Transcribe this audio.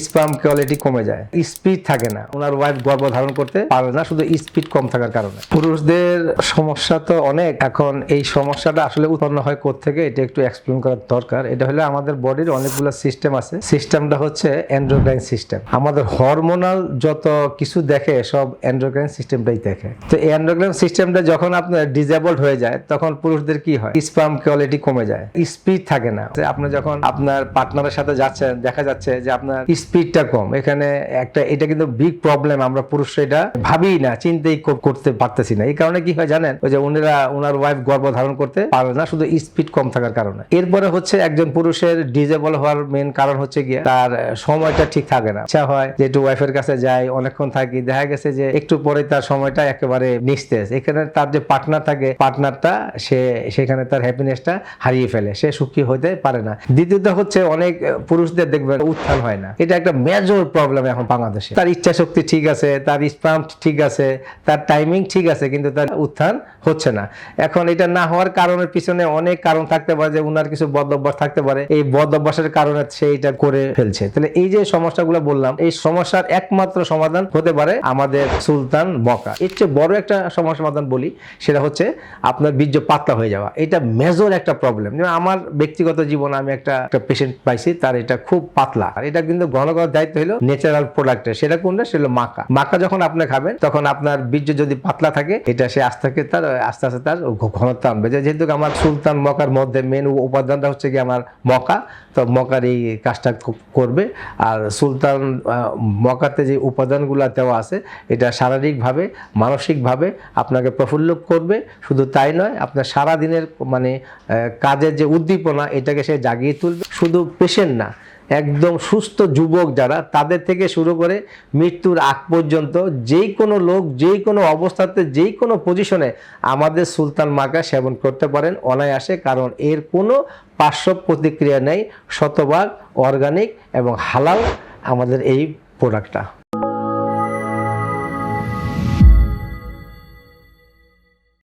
Sperm quality কমে যায়। Speed থাকে না। ওনার ওয়াইফ গর্ভ ধারণ করতে পারে না, শুধু স্পিড কম থাকার কারণে। পুরুষদের সমস্যা তো অনেক। এখন এই সমস্যাটা আসলে উৎপন্ন হয় থেকে এটা একটু এক্সপ্লেন করার দরকার। এটা হলো আমাদের বডির অনেকগুলো সিস্টেম আছে। সিস্টেমটা হচ্ছে অ্যান্ড্রোক্রাইন সিস্টেম আমাদের হরমোনাল যত কিছু দেখে, সব অ্যান্ড্রোক্রাইন সিস্টেমটাই দেখে। তো এই অ্যান্ড্রোক্রাইন সিস্টেমটা যখন আপনার ডিজেবলড হয়ে যায়, তখন পুরুষদের কি হয়? স্পাম কোয়ালিটি কমে যায়। স্পিড থাকে না। আপনি যখন আপনার পার্টনারের সাথে যাচ্ছেন, দেখা যাচ্ছে যে আপনার স্পিডটা কম। এখানে একটা, এটা কিন্তু বিগ প্রবলেম আমরা পুরুষরা এটা ভাবি না, চিন্তাই করতে পারতেছি না। এই কারণে কি হয় জানেন? ওই যে উনারা ওনার ওয়াইফ গর্ভ ধারণ করতে পারে না, শুধু স্পিড কম থাকার কারণে। এরপরে হচ্ছে একজন পুরুষের ডিজেবল হওয়ার মেন কারণ হচ্ছে গিয়ে তার সময়টা ঠিক থাকে না। ইচ্ছা হয় যে একটু ওয়াইফের কাছে যাই, অনেকক্ষণ থাকি, দেখা গেছে যে একটু পরে তার সময়টা একেবারে নিস্তেজ। এখানে তার যে পার্টনার থাকে পার্টনারটা সে, সেখানে তার হ্যাপিনেসটা হারিয়ে ফেলে। সে সুখী হতে পারে না। দ্বিতীয়ত হচ্ছে অনেক পুরুষদের দেখবেন উত্থান হয় না। এটা একটা মেজর প্রবলেম এখন বাংলাদেশে। তার ইচ্ছা শক্তি ঠিক আছে, তার স্পাম ঠিক আছে, তার টাইমিং ঠিক আছে, কিন্তু তার উত্থান হচ্ছে না। এখন এটা না হওয়ার কারণের পিছনে অনেক কারণ থাকতে পারে যে উনার কিছু বদ অভ্যাস থাকতে পারে। এই বদ অভ্যাসের কারণে সে এটা করে ফেলছে। তাহলে এই যে সমস্যাগুলো বললাম, এই সমস্যার একমাত্র সমাধান হতে পারে আমাদের সুলতান বকা। এর চেয়ে বড় একটা সমস্যা সমাধান বলি, সেটা হচ্ছে আপনার বীর্য পাতলা হয়ে যাওয়া। এটা মেজর একটা প্রবলেম যেমন আমার ব্যক্তিগত জীবনে আমি একটা পেশেন্ট পাইছি, তার এটা খুব পাতলা। আর এটা কিন্তু গ্রহণ করার দায়িত্ব হলো ন্যাচারাল প্রোডাক্টের সেটা কোনটা? সেটা মাকা মাকা যখন আপনি খাবেন, তখন আপনার বীর্য যদি পাতলা থাকে, এটা সে আস্তে তার, আস্তে আস্তে তার ঘনত্ব আনবে। যেহেতু আমার সুলতান মকার মধ্যে মেন উপাদানটা হচ্ছে কি আমার মকা, তো মকার এই কাজটা করবে। আর সুলতান মকাতে যে উপাদানগুলো দেওয়া আছে, এটা শারীরিকভাবে, মানসিকভাবে আপনাকে প্রফুল্ল করবে। শুধু তাই নয়, আপনার সারা দিনের মানে কাজের যে উদ্দীপনা, এটাকে সে জাগিয়ে তুলবে। শুধু পেশেন্ট না একদম সুস্থ যুবক যারা, তাদের থেকে শুরু করে মৃত্যুর আগ পর্যন্ত যেই কোনো লোক, যেই কোনো অবস্থাতে, যেই কোনো পজিশনে আমাদের সুলতান মাকা সেবন করতে পারেন অনায়াসে, কারণ এর কোনো পার্শ্ব প্রতিক্রিয়া নেই। শতভাগ অর্গানিক এবং হালাল আমাদের এই প্রোডাক্টটা